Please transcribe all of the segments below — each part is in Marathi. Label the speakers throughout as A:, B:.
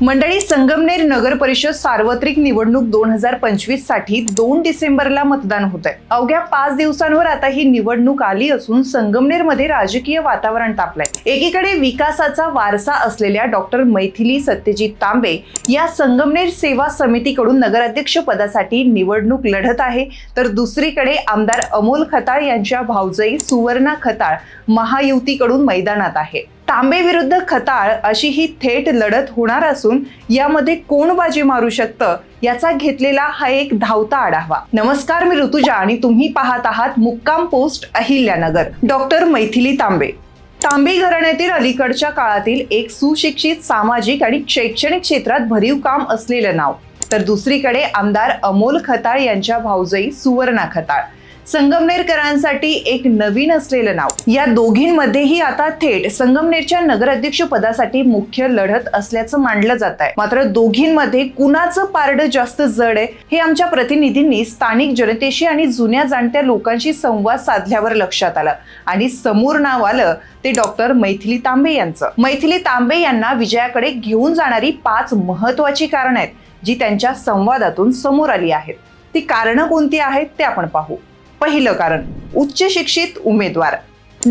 A: मंडळी संगमनेर नगर परिषद सार्वत्रिक निवडणूक दोन हजार पंचवीससाठी दोन डिसेंबरला मतदान होत आहे अवघ्या पाच दिवसांवर आता ही निवडणूक आली असून संगमनेरमध्ये राजकीय वातावरण तापलंय. एकीकडे विकासाचा वारसा असलेल्या डॉक्टर मैथिली सत्यजित तांबे या संगमनेर सेवा समितीकडून नगराध्यक्ष पदासाठी निवडणूक लढत आहे तर दुसरीकडे आमदार अमोल खताळ यांच्या भावजई सुवर्णा खताळ महायुतीकडून मैदानात आहे. तांबे विरुद्ध खताळ अशी ही थेट लढत होणार असून यामध्ये कोण बाजी मारू शकतं याचा घेतलेला हा एक धावता आढावा. नमस्कार मी ऋतुजा आणि तुम्ही पाहत आहात मुक्काम पोस्ट अहिल्यानगर. डॉक्टर मैथिली तांबे. तांबे घराण्यातील अलीकडच्या काळातील एक सुशिक्षित सामाजिक आणि शैक्षणिक क्षेत्रात भरीव काम असलेलं नाव. तर दुसरीकडे आमदार अमोल खताळ यांच्या भाऊजई सुवर्णा खताळ. संगमनेरकरांसाठी एक नवीन असलेलं नाव. या दोघींमध्येही आता थेट संगमनेरच्या नगराध्यक्ष पदासाठी मुख्य लढत असल्याचं मानलं जात आहे. मात्र दोघींमध्ये कुणाचं पारड जास्त जड आहे हे आमच्या प्रतिनिधींनी स्थानिक जनतेशी आणि जुन्या जाणत्या लोकांशी संवाद साधल्यावर लक्षात आलं. आणि समोर नाव आलं ते डॉक्टर मैथिली तांबे यांचं. मैथिली तांबे यांना विजयाकडे घेऊन जाणारी पाच महत्वाची कारण आहेत जी त्यांच्या संवादातून समोर आली आहेत. ती कारणं कोणती आहेत ते आपण पाहू. पहिलं कारण उच्च शिक्षित उमेदवार.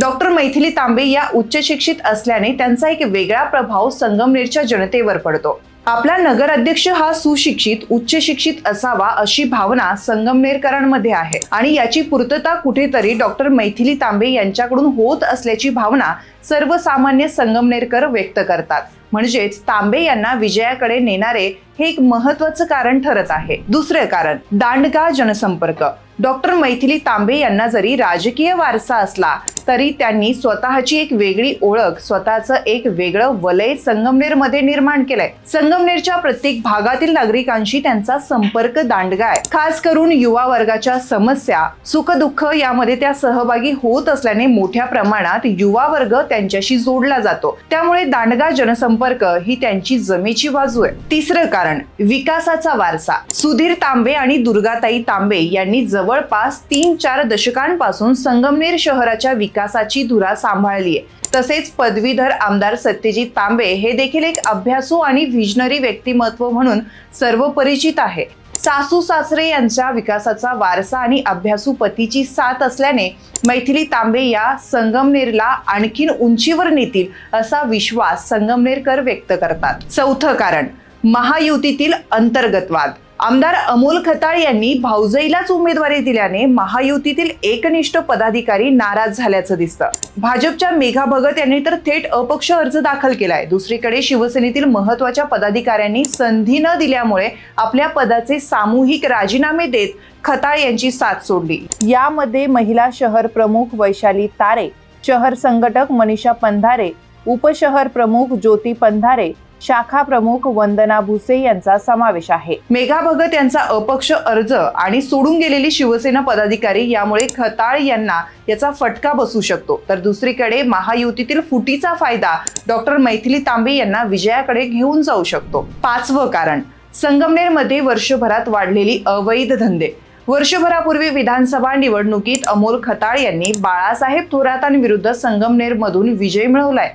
A: डॉक्टर मैथिली तांबे या उच्च शिक्षित असल्याने त्यांचा एक वेगळा प्रभाव संगमनेरच्या जनतेवर पडतो. आपला नगराध्यक्ष हा सुशिक्षित उच्च शिक्षित असावा अशी भावना संगमनेरकरांमध्ये आहे. आणि याची पूर्तता कुठेतरी डॉक्टर मैथिली तांबे यांच्याकडून होत असल्याची भावना सर्वसामान्य संगमनेरकर व्यक्त करतात. म्हणजेच तांबे यांना विजयाकडे नेणारे हे एक महत्वाचं कारण ठरत आहे. दुसरं कारण दांडगा जनसंपर्क. डॉक्टर मैथिली तांबे यांना जरी राजकीय वारसा असला तरी त्यांनी स्वतःची एक वेगळी ओळख स्वतःचं एक वेगळं वलय संगमनेरमध्ये निर्माण केलंय. संगमनेरच्या प्रत्येक भागातील नागरिकांशी त्यांचा संपर्क दांडगा आहे. खास करून युवा वर्गाच्या समस्या सुखदुःख यामध्ये त्या सहभागी होत असल्याने मोठ्या प्रमाणात युवा वर्ग त्यांच्याशी जोडला जातो. त्यामुळे दांडगा जनसंपर्क संपर्क ही त्यांची जमेची बाजू आहे. तिसरं कारण विकासाचा वारसा. सुधीर तांबे आणि दुर्गाताई तांबे यांनी जवळपास तीन चार दशकांपासून संगमनेर शहराच्या विकासाची धुरा सांभाळली आहे. तसेच पदवीधर आमदार सत्यजित तांबे हे देखील एक अभ्यासू आणि व्हिजनरी व्यक्तिमत्व म्हणून सर्व परिचित आहे. सासू सासरे यांच्या विकासाचा वारसा आणि अभ्यासू पतीची साथ असल्याने मैथिली तांबे या संगमनेरला आणखीन उंचीवर नेतील असा विश्वास संगमनेरकर व्यक्त करतात. चौथं कारण महायुतीतील अंतर्गतवाद. आमदार अमोल खताळ यांनी भाऊजईलाच उमेदवारी दिल्याने महायुतीतील एकनिष्ठ पदाधिकारी नाराज झाल्याचं दिसतं. भाजपच्या मेघा भगत यांनी तर थेट अपक्ष अर्ज दाखल केलाय. दुसरीकडे शिवसेनेतील महत्त्वाच्या पदाधिकाऱ्यांनी संधी न दिल्यामुळे आपल्या पदाचे सामूहिक राजीनामे देत खताळ यांची साथ सोडली. यामध्ये महिला शहर प्रमुख वैशाली तारे शहर संघटक मनीषा पंधारे उपशहर प्रमुख ज्योती पंधारे शाखा प्रमुख वंदना भुसे यांचा समावेश आहे. मेघा भगत यांचा अपक्ष अर्ज आणि सोडून गेलेली शिवसेना पदाधिकारी यामुळे खताळ यांना याचा फटका बसू शकतो. तर दुसरीकडे महायुतीतील फुटीचा फायदा डॉक्टर मैथिली तांबे यांना विजयाकडे घेऊन जाऊ शकतो. पाचवं कारण संगमनेरमध्ये वर्षभरात वाढलेली अवैध धंदे. वर्षभरापूर्वी विधानसभा निवडणुकीत अमोल खताळ यांनी बाळासाहेब थोरातांविरुद्ध संगमनेरमधून विजय मिळवलाय.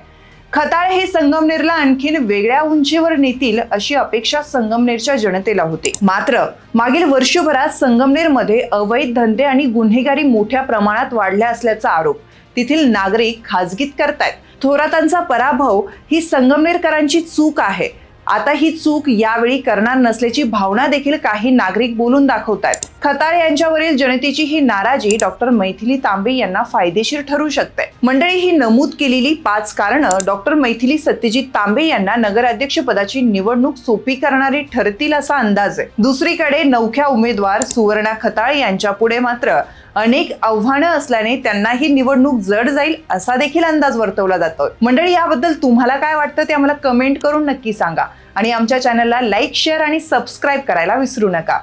A: खताळ हे संगमनेरला आणखीन वेगळ्या उंचीवर नेतील अशी अपेक्षा संगमनेरच्या जनतेला होती. मात्र मागील वर्षभरात संगमनेरमध्ये अवैध धंदे आणि गुन्हेगारी मोठ्या प्रमाणात वाढल्या असल्याचा आरोप तेथील नागरिक खाजगीत करतायत. थोरातांचा पराभव ही संगमनेरकरांची चूक आहे. आता ही चूक यावेळी करणार नसल्याची भावना देखील काही नागरिक बोलून दाखवतायत. खताळ यांच्यावरील जनतेची ही नाराजी डॉक्टर मैथिली तांबे यांना फायदेशीर ठरू शकते. मंडळी ही नमूद केलेली पाच कारणं डॉक्टर मैथिली सत्यजित तांबे यांना नगराध्यक्ष पदाची निवडणूक सोपी करणारी ठरतील असा अंदाज आहे. दुसरीकडे नवख्या उमेदवार सुवर्णा खताळ यांच्या पुढे मात्र अनेक आव्हानं असल्याने त्यांना ही निवडणूक जड जाईल असा देखील अंदाज वर्तवला जातो मंडळी याबद्दल तुम्हाला काय वाटतं ते आम्हाला कमेंट करून नक्की सांगा. आणि आमच्या चॅनलला लाईक शेअर आणि सबस्क्राईब करायला विसरू नका.